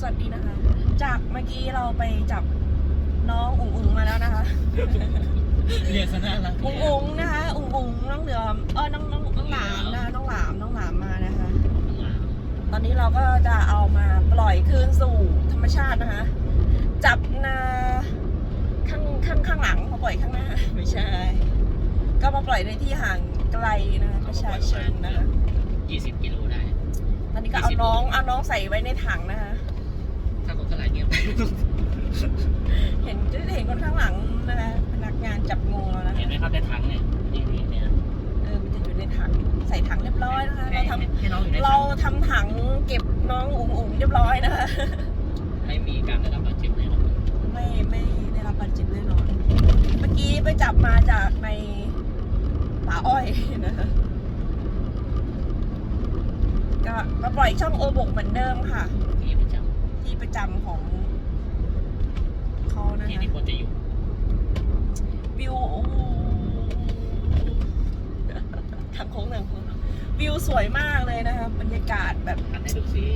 สวัสดีนะคะ จากเมื่อกี้เราไปจับน้องอุ๋งอุ๋งมาแล้วนะคะเรียกซะน่ารักอุ๋งอุ๋งนะคะอุ๋งอุ๋งน้องเหลือมเออน้องน้องน้องหลามนะคะน้องหลามน้องหลามมานะคะ ตอนนี้เราก็จะเอามาปล่อยคืนสู่ธรรมชาตินะคะ จับนาข้างข้างข้างหลังมาปล่อยข้างหน้าไม่ใช่ ก็มาปล่อยในที่ห่างไกลนะคะประชาชนนะคะ ยี่สิบกิโลได้ ตอนนี้ก็เอาน้องเอาน้องใส่ไว้ในถังนะคะ ถ้าคนเท่าไหร่เนี่ยเห็นจะเห็นคนข้างหลังนะคะพนักงานจับงูแล้วนะเห็นไหมครับในถังเนี่ยนี่นี่เนี่ย เออมันจะอยู่ในถังใส่ถังเรียบร้อยนะคะให้เราทให้ให้น้องอยู่ในำถัเรางทำถังเก็บน้องอุ๋งอุ๋งเรียบร้อยนะคะไม่มีการได้รับบาดเจ็บเลยครับไม่ไม่ได้รับบาดเจ็บแน่นอน เมื่อกี้ไปจับมาจากในป่าอ้อยนะคะก็มาปล่อยช่องโอบกเหมือนเดิมค่ะ ที่ประจที่ประจำของเขานะำที่คะที่ควรจะอยู่ วิวโอ้โหทางโค้งทางโค้งวิวสวยมากเลยนะคะบรรยากาศแบบหันให้ดูสิ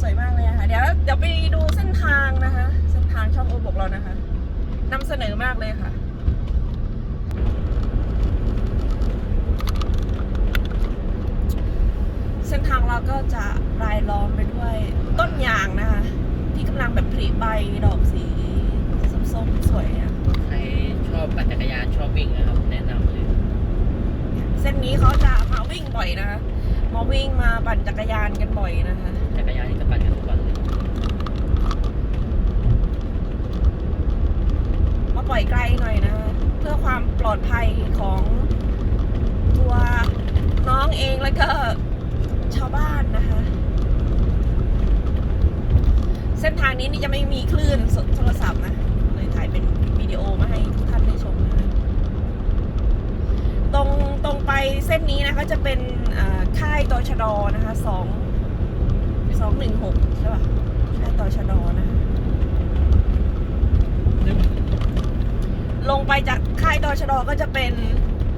สวยมากเลยนะคะเดี๋ยวเดี๋ยวไปดูเส้นทางนะคะ เส้นทางช่องโอบกเรานะคะนำเสนอมากเลยค่ะ เส้ นทางเราก็จะรายล้อมไปด้วยต้นยางนะคะ ที่กำลังแบบผลิใบดอกสีส้มๆสวยอะใครชอบปั่นจักรยานชอบวิ่งนะครับ แนะนำเลยเส้นนี้เขาจะมาวิ่งบ่อยนะคะมาวิ่งมาปั่นจักรยานกันบ่อยนะคะ จักรยานที่จะปั่นกันทุกวันเลยมาปล่อยไกลหน่อยนะคะเพื่อความปลอดภัยของตัวน้องเองแล้วก็ ชาวบ้านนะคะ เส้นทางนี้นี่จะไม่มีคลื่นโทรศัพท์นะเลยถ่ายเป็นวิดีโอมาให้ทุกท่านได้ชมนะคะตรงตรงไปเส้นนี้นะคะจะเป็นอ่าค่ายตชดนะคะสองสองหนึ่งหกใช่ป่ะค่ายตชดนะคะลงไปจากค่ายตชดก็จะเป็น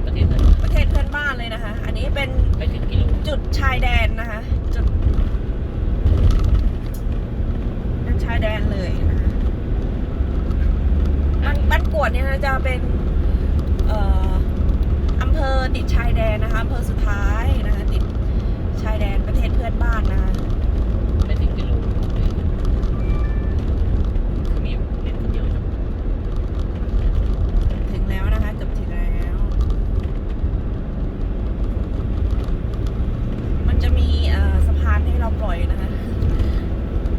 ประเทศไทยประเทศเพื่อนบ้านเลยนะคะ อันนี้เป็น ไปถึงกิโล จุดชายแดนนะคะ จุดเป็นชายแดนเลยนะคะบ้านบ้านกวดเนี่ยนะจะเป็น เอ่ออำเภอติดชายแดนนะคะอำเภอสุดท้ายนะคะ ติดชายแดนประเทศเพื่อนบ้านนะคะ ไปถึงกิโลเลยคือมีเน็ตคนเดียวครับ ถึงแล้วนะคะเกือบถึงแล้ว มันจะมีเอ่อสะพานให้เราปล่อยนะคะ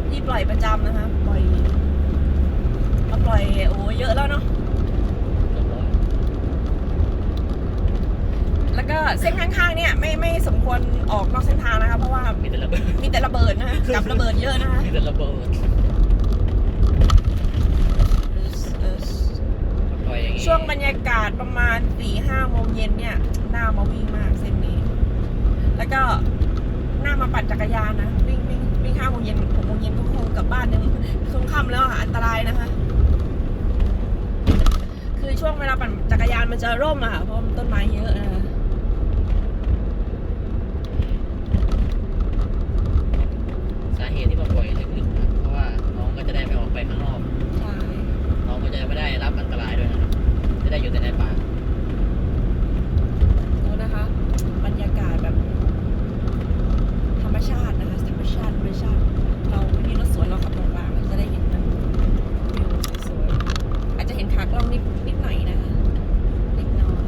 ที่ ปล่อยประจำนะคะ ปล่อยเราปล่อยโอ้เยอะแล้วเนาะเรียบร้อยแล้วก็เส้นข้างๆเนี่ยไม่ไม่สมควรออกนอกเส้นทางนะคะเพราะว่ามีแต่ระเบิดมีแต่ระเบิดนะคะกับระเบิดเยอะนะคะมีแต่ระเบิดปล่อยอย่างงี้ช่วงบรรยากาศประมาณสี่ห้าโมงเย็นเนี่ยน่ามาวิ่งมากเส้นนี้ แล้วก็น่ามาปั่นจักรยานนะ บบ้านยังคงค่ำแล้วค่ะอันตรายนะคะ คือช่วงเวลาปั่นจักรยานมันจะร่มอะค่ะเพราะมันต้นไม้เยอะนะคะสาเหตุที่มาปล่อยลึกๆนะครับเพราะว่าน้องก็จะได้ไม่ออกไปข้างนอก ใช่ น้องก็จะไม่ได้รับอันตรายด้วยนะครับ จะได้อยู่แต่ในป่า ดูนะคะ บรรยากาศแบบ ธรรมชาตินะคะ ธรรมชาติธรรมชาติ เราไม่มีรถสวนเราขับตรงกลางเราจะได้เห็นนะวิวสวยๆอาจจะเห็นขากล้องนิดนิดหน่อยนะคะเล็กน้อย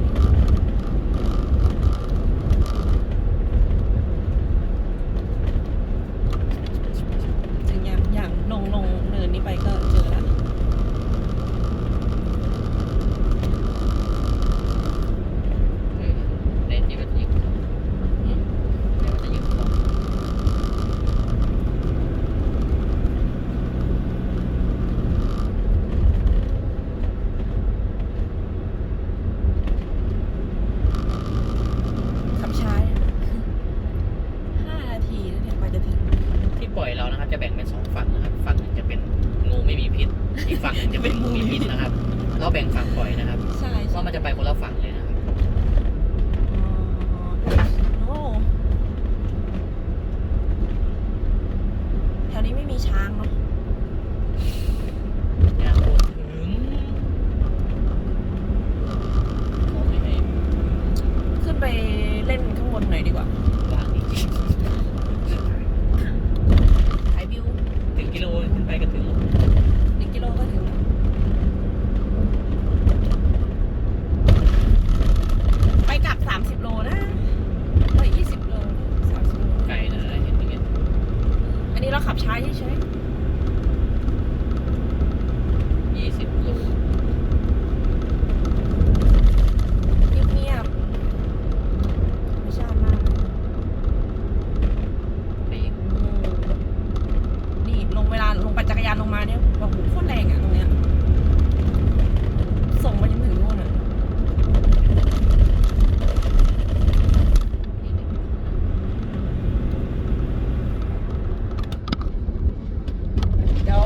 ถึงอย่างอย่างลงลงเนินนี้ไปก็เจอแล้ว เออในที่มันยิงในมันจะยิงน้อง ขับช้าห้านาทีแล้วเนี่ยกว่าจะถึง ที่ปล่อยเรานะครับ จะแบ่งเป็นสองฝั่งนะครับ ฝั่งหนึ่งจะเป็นงูไม่มีพิษ อีกฝั่ งหนึ่งจะเป็นงูมีพิษนะครับ เราแบ่งฝั่งปล่อยนะครับใช่เพใช่ราะมันจะไปคนละฝั่งเลยนะครับโอ้แถวนี้ไม่มีช้างเนาะ อยากพูดถึงเขาไม่ให้ ขึ้นไปเล่นข้างบนหน่อยดีกว่า ว่างจริง ถ่ายวิว ๆถึงกิโลขึ้นไปก็ถึง หนึ่งกิโลก็ถึงแล้วไปกลับ 30 โลนะไป20 โล30โล ไกลนะเห็นอย่างเงี้ย อันนี้เราขับช้าเฉย ยี่สิบโล ๆเงียบๆไม่ชาติมาก ไปอีก อืมนี่ลงเวลาลงปั่นจักรยานลงมาเนี่ยบอกโหโคตรแรงอะตรงเนี้ย ส่งมาจนถึงนู่นอะ เดี๋ยว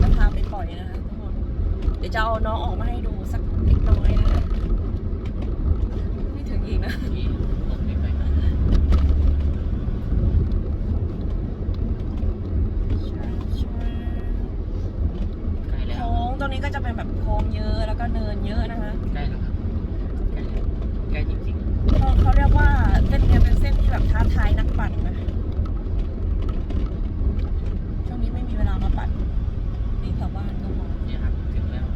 จะพาไปปล่อยนะคะทุกคน เดี๋ยวจะเอาน้องออกมาให้ดูสักเล็กน้อยนะคะไม่ถึงอีกนะ ที่ลงไม่ไปใกล้แล้ว โค้งตรงนี้ก็จะเป็นแบบโค้งเยอะแล้วก็เนินเยอะนะคะใกล้แล้วครับใกล้แล้วใกล้จริงเขาเขาเรียกว่าเส้นเนี้ยเป็นเส้นที่แบบท้าทายนักปั่นนะช่วงนี้ไม่มีเวลามาปั่นนี่แถวบ้านก็พอๆเนี่ยครับถึงแล้ว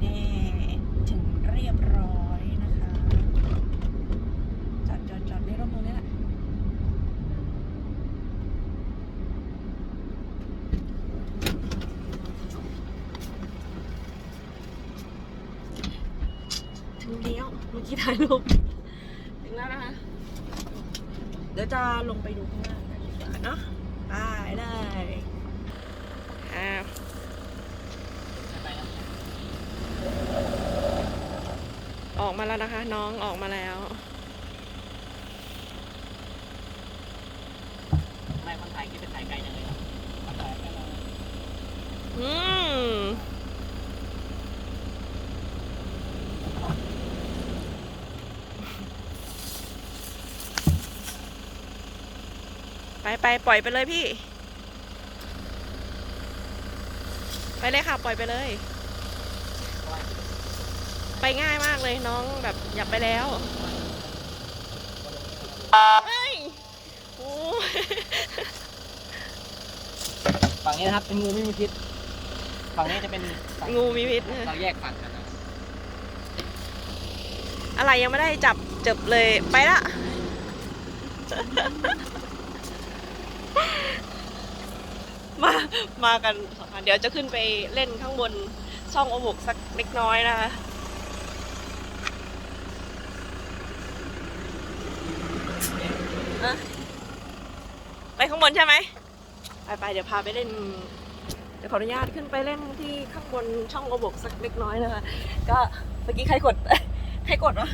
เน่ถึงเรียบร้อยนะคะ จอดจอดจอดในร่มตรงนี้แหละ ถึง แล้วเมื่อกี้ถ่ายรูปถึงแล้วนะคะ เดี๋ยวจะลงไปดูข้างล่างกันดีกว่าเนาะไปเลยอ่าไปแล้วออกมาแล้วนะคะ น้องออกมาแล้วทำไมคนถ่ายคลิปเป็นถ่ายไกลจังเลยครับถ่ายไกลแล้วอืม ไปไปปล่อยไปเลยพี่ ไปเลยค่ะ ปล่อยไปเลย ไปง่ายมากเลยน้องแบบอยากไปแล้วเฮ้ยโอ้ยฝั่งนี้นะครับเป็นงูไม่มีพิษ ฝั่งนี้จะเป็นฝั่งูมีพิษเราแยกฝั่งกันนะครับอะไรยังไม่ได้จับจับเลยไปละ มามากันสองคันเดี๋ยวจะขึ้นไปเล่นข้างบนช่องโอบุกสักเล็กน้อยนะคะไปข้างบนใช่ไหมไปไปเดี๋ยวพาไปเล่นเดี๋ยวขออนุญาตขึ้นไปเล่นที่ข้างบนช่องโอบุกสักเล็กน้อยนะคะ ก็เมื่อกี้ใครกดใครกดวะ